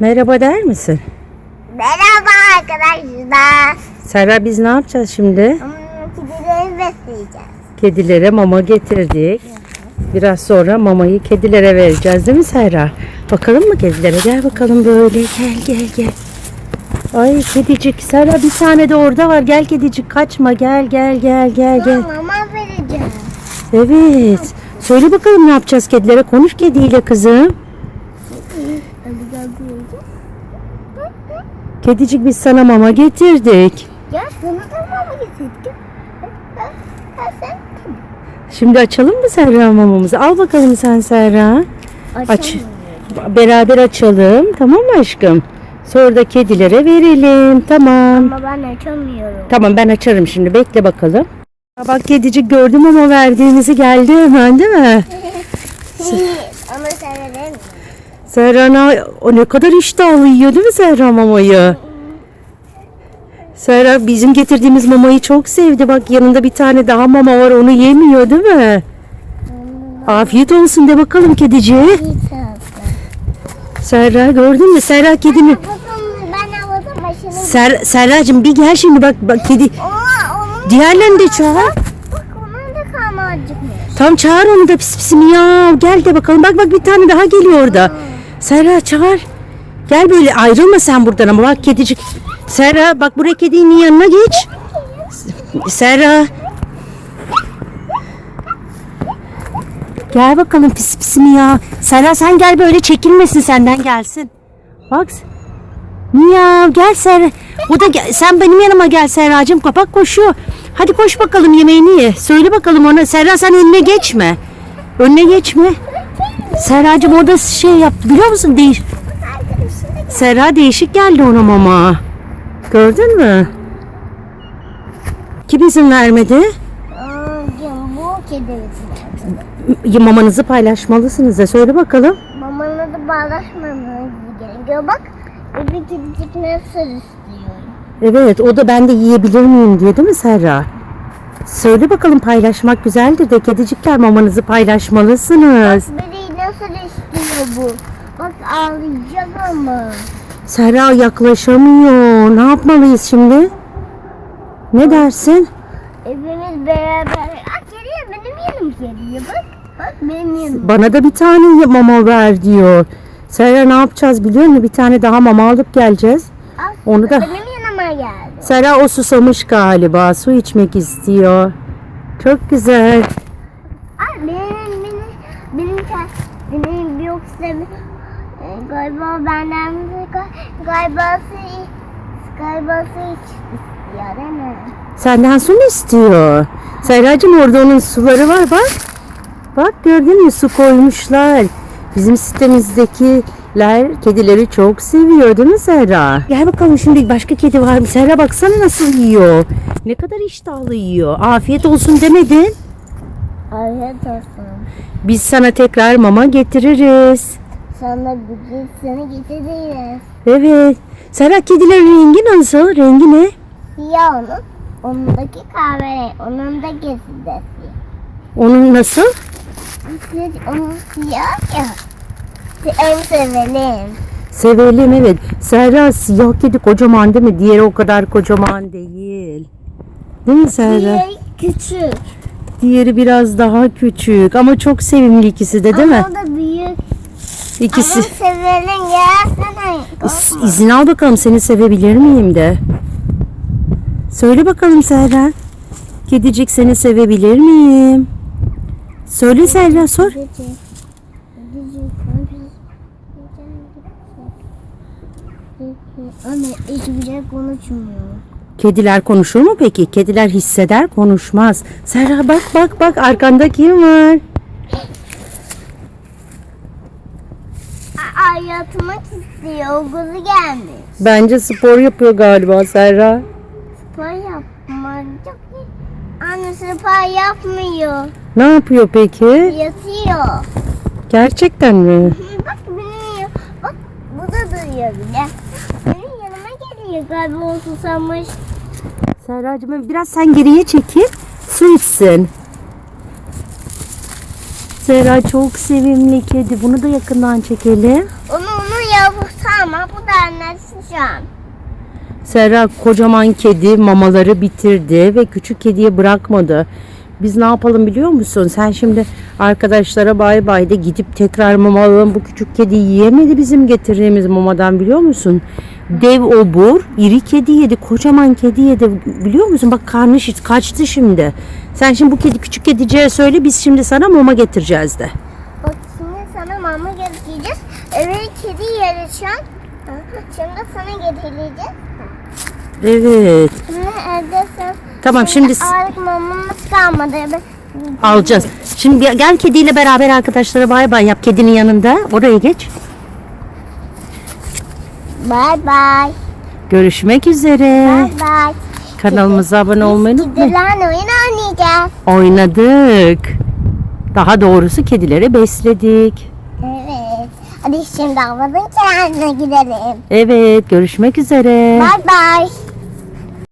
Merhaba der misin? Merhaba arkadaşlar. Serra biz ne yapacağız şimdi? Kedileri besleyeceğiz. Kedilere mama getirdik. Biraz sonra mamayı kedilere vereceğiz değil mi Serra? Bakalım mı kedilere? Gel bakalım böyle. Gel gel gel. Ay kedicik. Serra bir tane de orada var. Gel kedicik kaçma. Gel gel gel gel gel. Mama vereceğiz. Evet. Söyle bakalım ne yapacağız kedilere? Konuş kediyle kızım. Hadi gel buraya. Kedicik biz sana mama getirdik. Ya sana da mama getirdik. Sen Şimdi açalım mı Serra mamamızı? Al bakalım sen Serra. Aç. Beraber açalım. Tamam mı aşkım? Sonra da kedilere verelim. Tamam. Ama ben açamıyorum. Tamam ben açarım şimdi. Bekle bakalım. Bak kedicik gördüm ama verdiğinizi geldi hemen değil mi? Ama sen verir Serra'na o ne kadar iştahlı yiyor değil mi Serra mamayı? Serra bizim getirdiğimiz mamayı çok sevdi. Bak yanında bir tane daha mama var onu yemiyor değil mi? Afiyet olsun de bakalım kediciye. Serra gördün mü? Serra kedini. Ser, Serracığım bir gel şimdi bak, bak kedi. Diğerlerini de çağır. Tam çağır onu da pis pis ya. Gel de bakalım. Bak bak bir tane daha geliyor orada. Serra çağır. Gel böyle ayrılma sen buradan ama bak kedicik. Serra bak buraya kedinin yanına geç. Serra. Gel bakalım pis pis ya. Serra sen gel böyle çekilmesin senden gelsin. Bak. Miyav gel Serra. Bu da gel. Sen benim yanıma gel Serracığım. Kapak koşuyor. Hadi koş bakalım yemeğini ye. Söyle bakalım ona. Serra sen önüne geçme. Önüne geçme. Serracığım o da şey yaptı biliyor musun? Değiş Serra değişik geldi ona mama. Gördün mü? Kim izin vermedi? Bu kedi Mamanızı paylaşmalısınız da söyle bakalım. Mamanı da bağlaşmamız gerekiyor. Bak öbür kedicik nasıl istiyor. Evet o da ben de yiyebilir miyim diyor değil mi Serra? Söyle bakalım paylaşmak güzeldir de kedicikler mamanızı paylaşmalısınız. Biri nasıl istiyor bu? Bak ağlayacak ama. Serra yaklaşamıyor. Ne yapmalıyız şimdi? Ne dersin? Hepimiz beraber. Aa kediye benim yanım kediye bak. Bak benim yanım. Bana da bir tane mama ver diyor. Serra ne yapacağız biliyor musun? Bir tane daha mama alıp geleceğiz. Al, Onu da- Benim yanıma geldi. Serra o susamış galiba. Su içmek istiyor. Çok güzel. Ay benim benim benim benim, benim yoksa e, galiba benden de ga- galiba su galiba su istiyor değil mi? Senden su mu istiyor? Serracığım orada onun suları var bak. Bak gördün mü su koymuşlar. Bizim sitemizdekiler kedileri çok seviyor değil mi Serra? Gel bakalım şimdi başka kedi var mı? Serra baksana nasıl yiyor. Ne kadar iştahlı yiyor. Afiyet olsun demedin. Afiyet olsun. Biz sana tekrar mama getiririz. Sana bugün seni getiririz. Evet. Serra kedilerin rengi nasıl? Rengi ne? Siyah onun. Onundaki kahverengi. Onun da gezidesi. Onun nasıl? Onun siyah ya. En sevelim. Sevelim evet. Serra siyah kedi kocaman değil mi? Diğeri o kadar kocaman değil. Değil mi Serra? Diğeri küçük. Diğeri biraz daha küçük ama çok sevimli ikisi de değil mi? Ama o da büyük. İkisi. Ama sevelim gelsene. İs- İzin al bakalım seni sevebilir miyim de. Söyle bakalım Serra. Kedicik seni sevebilir miyim? Söyle Serra sor. Anne hiçbir şey konuşmuyor. Kediler konuşur mu peki? Kediler hisseder konuşmaz. Serra bak bak bak arkanda kim var? Aa, yatmak istiyor. Kuzu gelmiş. Bence spor yapıyor galiba Serra. Spor yapmak çok iyi. Anne spor yapmıyor. Ne yapıyor peki? Yatıyor. Gerçekten mi? Bak benim Bak bu da duruyor bile. Benim yanıma geliyor galiba o susamış. Serracığım biraz sen geriye çekil. Su içsin. Serra çok sevimli kedi. Bunu da yakından çekelim. Onu onu yap ama bu da neresi şu an? Serra kocaman kedi mamaları bitirdi ve küçük kediye bırakmadı. Biz ne yapalım biliyor musun? Sen şimdi arkadaşlara bay bay de gidip tekrar mama alalım. Bu küçük kedi yiyemedi bizim getirdiğimiz mamadan biliyor musun? Dev obur, iri kedi yedi, kocaman kedi yedi biliyor musun? Bak karnı şiş- kaçtı şimdi. Sen şimdi bu kedi küçük kediciye söyle biz şimdi sana mama getireceğiz de. Bak şimdi sana mama getireceğiz. Evet kedi yeri şu an. Şimdi sana getireceğiz. Evet. Şimdi evde. Tamam, şimdi- Artık kalmadı. Alacağız. Şimdi gel, gel kediyle beraber arkadaşlara bay bay yap kedinin yanında. Oraya geç. Bye bye. Görüşmek üzere. Bye bye. Kanalımıza abone olmayı unutmayın. Kedilerle oyun oynayacağız. Oynadık. Daha doğrusu kedileri besledik. Evet. Hadi şimdi havuzun kenarına gidelim. Evet, görüşmek üzere. Bye bye.